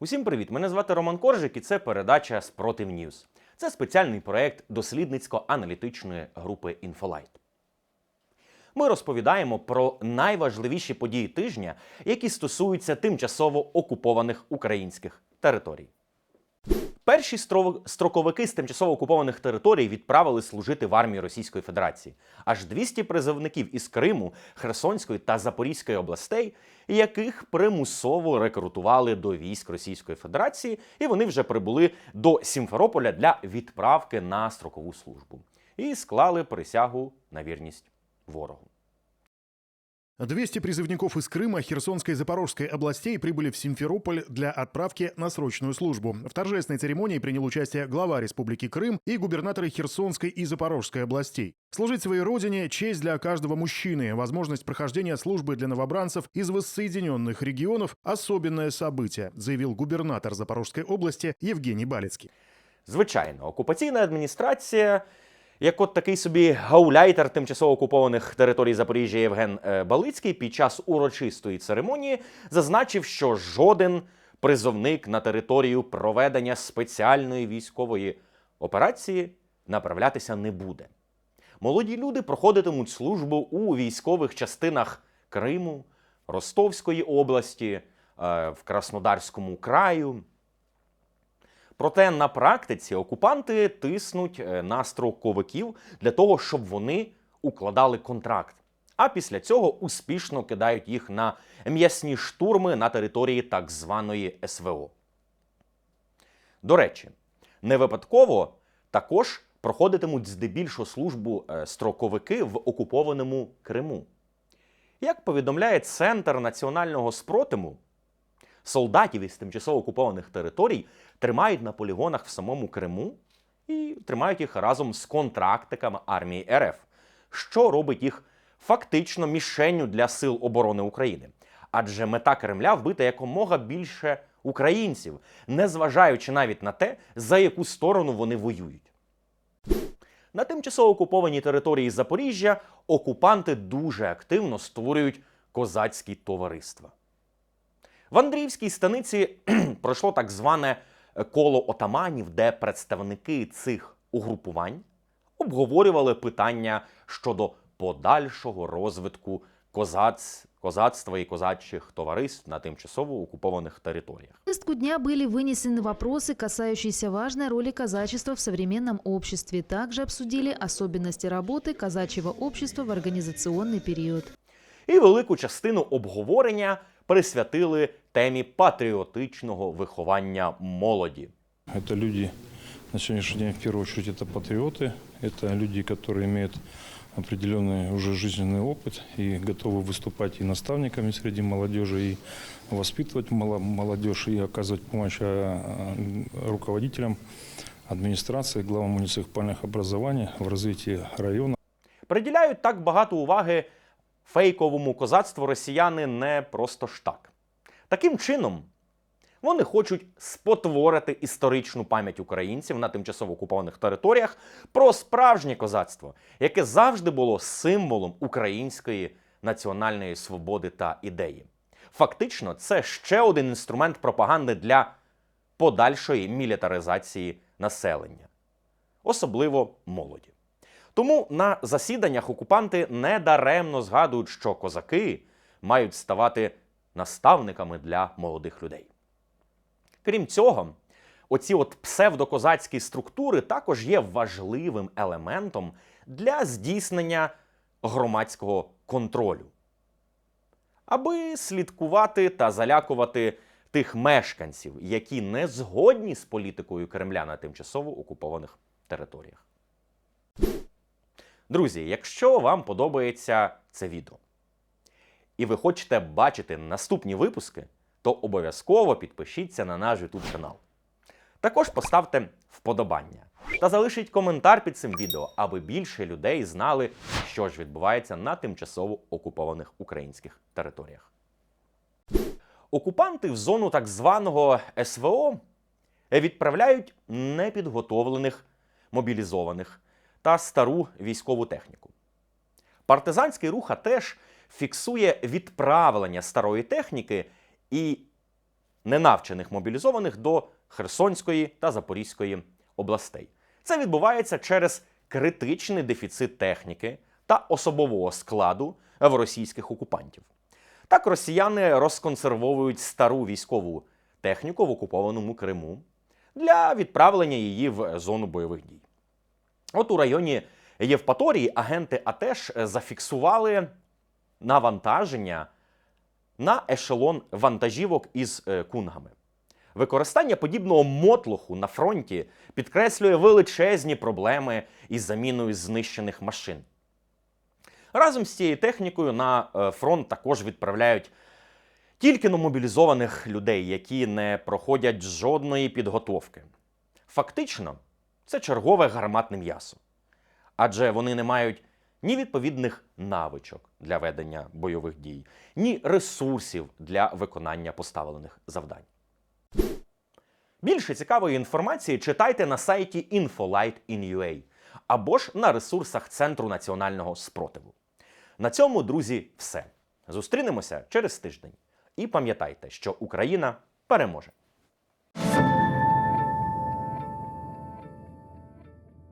Усім привіт! Мене звати Роман Коржик і це передача Спротив Ньюз. Це спеціальний проект дослідницько-аналітичної групи Інфолайт. Ми розповідаємо про найважливіші події тижня, які стосуються тимчасово окупованих українських територій. Перші стро- строковики з тимчасово окупованих територій відправили служити в армії Російської Федерації. Аж 200 призовників із Криму, Херсонської та Запорізької областей, яких примусово рекрутували до військ Російської Федерації, і вони вже прибули до Сімферополя для відправки на строкову службу і склали присягу на вірність ворогу. 200 призывников из Крыма, Херсонской и Запорожской областей прибыли в Симферополь для отправки на срочную службу. В торжественной церемонии принял участие глава Республики Крым и губернаторы Херсонской и Запорожской областей. Служить своей родине – честь для каждого мужчины. Возможность прохождения службы для новобранцев из воссоединенных регионов – особенное событие, заявил губернатор Запорожской области Евгений Балецкий. Звичайно, окупаційна адміністрація, як от такий собі гауляйтер тимчасово окупованих територій Запоріжжя Євген е, Балицький під час урочистої церемонії зазначив, що жоден призовник на територію проведення спеціальної військової операції направлятися не буде. Молоді люди проходитимуть службу у військових частинах Криму, Ростовської області, е, в Краснодарському краю. Проте на практиці окупанти тиснуть е, на строковиків для того, щоб вони укладали контракт. А після цього успішно кидають їх на м'ясні штурми на території так званої СВО. До речі, не випадково також проходитимуть здебільшого службу е, строковики в окупованому Криму. Як повідомляє Центр національного спротиву, солдатів із тимчасово окупованих територій тримають на полігонах в самому Криму і тримають їх разом з контрактиками армії РФ, що робить їх фактично мішенню для сил оборони України. Адже мета Кремля вбити якомога більше українців, незважаючи навіть на те, за яку сторону вони воюють. На тимчасово окупованій території Запоріжжя окупанти дуже активно створюють козацькі товариства. В Андріївській станиці кхм, пройшло так зване е, коло отаманів, де представники цих угрупувань обговорювали питання щодо подальшого розвитку козац... козацтва і козачих товариств на тимчасово окупованих територіях. В повестку дня были вынесены вопросы, касающиеся важной роли казачества в современном обществе. Также обсудили особенности работы казачьего общества в организационный период. І велику частину обговорення присвятили темі патріотичного виховання молоді. Это люди, на сегодняшний день, в первую очередь, это патриоты. Это люди, которые имеют определенный уже жизненный опыт и готовы выступать и наставниками среди молодежи, и воспитывать мало- молодежь, и оказывать помощь а, руководителям администрации, главам муниципальных образований в развитии района. Приділяють так багато уваги фейковому козацтву росіяни не просто ж так. Таким чином, вони хочуть спотворити історичну пам'ять українців на тимчасово окупованих територіях про справжнє козацтво, яке завжди було символом української національної свободи та ідеї. Фактично, це ще один інструмент пропаганди для подальшої мілітаризації населення, особливо молоді. Тому на засіданнях окупанти недаремно згадують, що козаки мають ставати наставниками для молодих людей. Крім цього, оці от псевдокозацькі структури також є важливим елементом для здійснення громадського контролю, аби слідкувати та залякувати тих мешканців, які не згодні з політикою Кремля на тимчасово окупованих територіях. Друзі, якщо вам подобається це відео, і ви хочете бачити наступні випуски, то обов'язково підпишіться на наш YouTube канал. Також поставте вподобання та залишіть коментар під цим відео, аби більше людей знали, що ж відбувається на тимчасово окупованих українських територіях. Окупанти в зону так званого СВО відправляють непідготовлених мобілізованих та стару військову техніку. Партизанський рух теж фіксує відправлення старої техніки і ненавчених мобілізованих до Херсонської та Запорізької областей. Це відбувається через критичний дефіцит техніки та особового складу в російських окупантів. Так росіяни розконсервовують стару військову техніку в окупованому Криму для відправлення її в зону бойових дій. От у районі Євпаторії агенти АТЕШ зафіксували навантаження на ешелон вантажівок із е, кунгами. Використання подібного мотлоху на фронті підкреслює величезні проблеми із заміною знищених машин. Разом з цією технікою на е, фронт також відправляють тільки мобілізованих людей, які не проходять жодної підготовки. Фактично, це чергове гарматне м'ясо. Адже вони не мають ні відповідних навичок для ведення бойових дій, ні ресурсів для виконання поставлених завдань. Більше цікавої інформації читайте на сайті Infolight.in.ua або ж на ресурсах Центру національного спротиву. На цьому, друзі, все. Зустрінемося через тиждень. І пам'ятайте, що Україна переможе.